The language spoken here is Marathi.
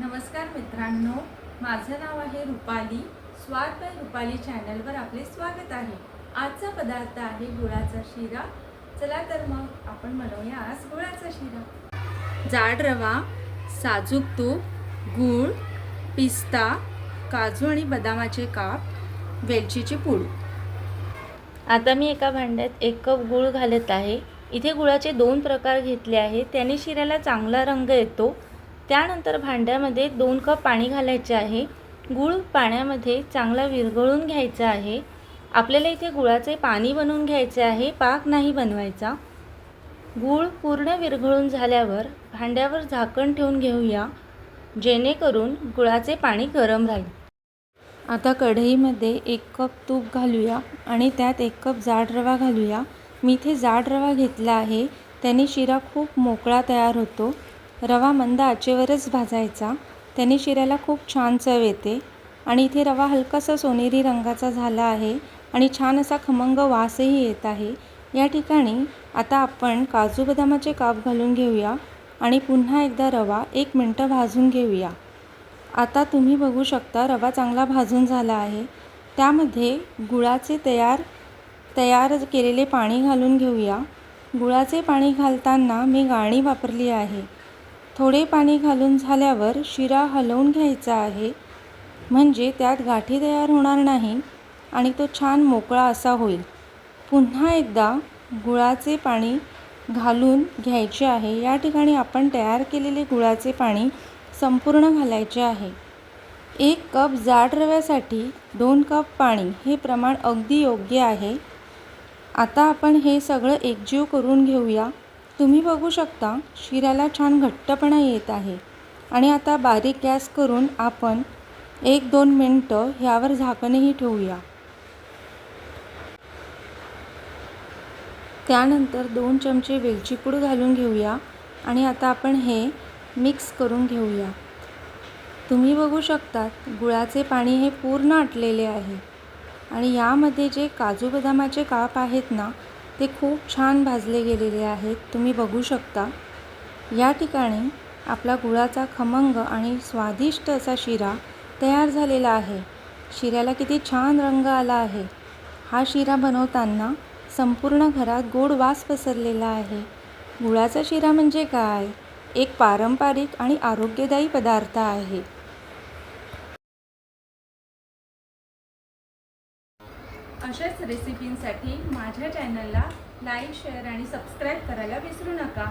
नमस्कार मित्रांनो माझं नाव आहे रुपाली. स्वाद बाय रुपाली चॅनलवर आपले स्वागत आहे. आजचा पदार्थ आहे गुळाचा शिरा. चला तर मग आपण बनवूया आज गुळाचा शिरा. जाड रवा साजूक तूप गूळ पिस्ता काजू आणि बदामाचे काप वेलचीची पूड. आता मी एका भांड्यात एक कप गूळ घालत आहे. इथे गुळाचे दोन प्रकार घेतले आहे त्याने शिऱ्याला चांगला रंग येतो. त्यानंतर भांड्यामध्ये दोन कप पाणी घालायचे आहे. गूळ पाण्यामध्ये चांगला विरघळून घ्यायचा आहे. आपल्याला इथे गुळाचे पाणी बनवून घ्यायचे आहे. पाक नाही बनवायचा. गूळ पूर्ण विरघळून झाल्यावर भांड्यावर झाकण ठेवून घेऊया. जेणेकरून गुळाचे पाणी गरम राहील. आता कढईमध्ये एक कप तूप घालूया आणि त्यात एक कप जाड रवा घालूया. मी इथे जाड रवा घेतला आहे. त्याने शिरा खूप मोकळा तयार होतो. रवा मंद आचेवरच भाजायचा. त्याने शिऱ्याला खूप छान चव येते. आणि इथे रवा हलकासा सोनेरी रंगाचा झाला आहे आणि छान असा खमंग वासही येत आहे. या ठिकाणी आता आपण काजू बदामाचे काप घालून घेऊया आणि पुन्हा एकदा रवा एक मिनटं भाजून घेऊया. आता तुम्ही बघू शकता रवा चांगला भाजून झाला आहे. त्यामध्ये गुळाचे तयार तयार केलेले पाणी घालून घेऊया. गुळाचे पाणी घालताना मी गाळणी वापरली आहे. थोडे पाणी घालून झाल्यावर शिरा हलवून घ्यायचा आहे. म्हणजे त्यात गाठी तयार होणार नाही आणि तो छान मोकळा असा होईल. पुन्हा एकदा गुळाचे पाणी घालून घ्यायचे आहे. या ठिकाणी आपण तयार केलेले गुळाचे पाणी संपूर्ण घालायचे आहे. एक कप जाड रव्यासाठी दोन कप पाणी हे प्रमाण अगदी योग्य आहे. आता आपण हे सगळं एकजीव करून घेऊया. तुम्ही बघू शकता शिऱ्याला छान घट्टपणा येत आहे. आणि आता बारीक गॅस करून आपण एक दोन मिनटं ह्यावर झाकणही ठेवूया. त्यानंतर दोन चमचे वेलची पूड घालून घेऊया आणि आता आपण हे मिक्स करून घेऊया. तुम्ही बघू शकतात गुळाचे पाणी हे पूर्ण आटलेले आहे. आणि यामध्ये जे काजू बदामाचे काप आहेत ना ते खूप छान भाजले गेलेले आहेत तुम्ही बघू शकता. या ठिकाणी आपला गुळाचा खमंग आणि स्वादिष्ट असा शिरा तयार झालेला आहे. शिऱ्याला किती छान रंग आला आहे. हा शिरा बनवताना संपूर्ण घरात गोड वास पसरलेला आहे. गुळाचा शिरा म्हणजे काय? एक पारंपरिक आणि आरोग्यदायी पदार्थ आहे. अशाच रेसिपींसाठी माझ्या चॅनलला लाईक शेअर आणि सबस्क्राईब करायला विसरू नका.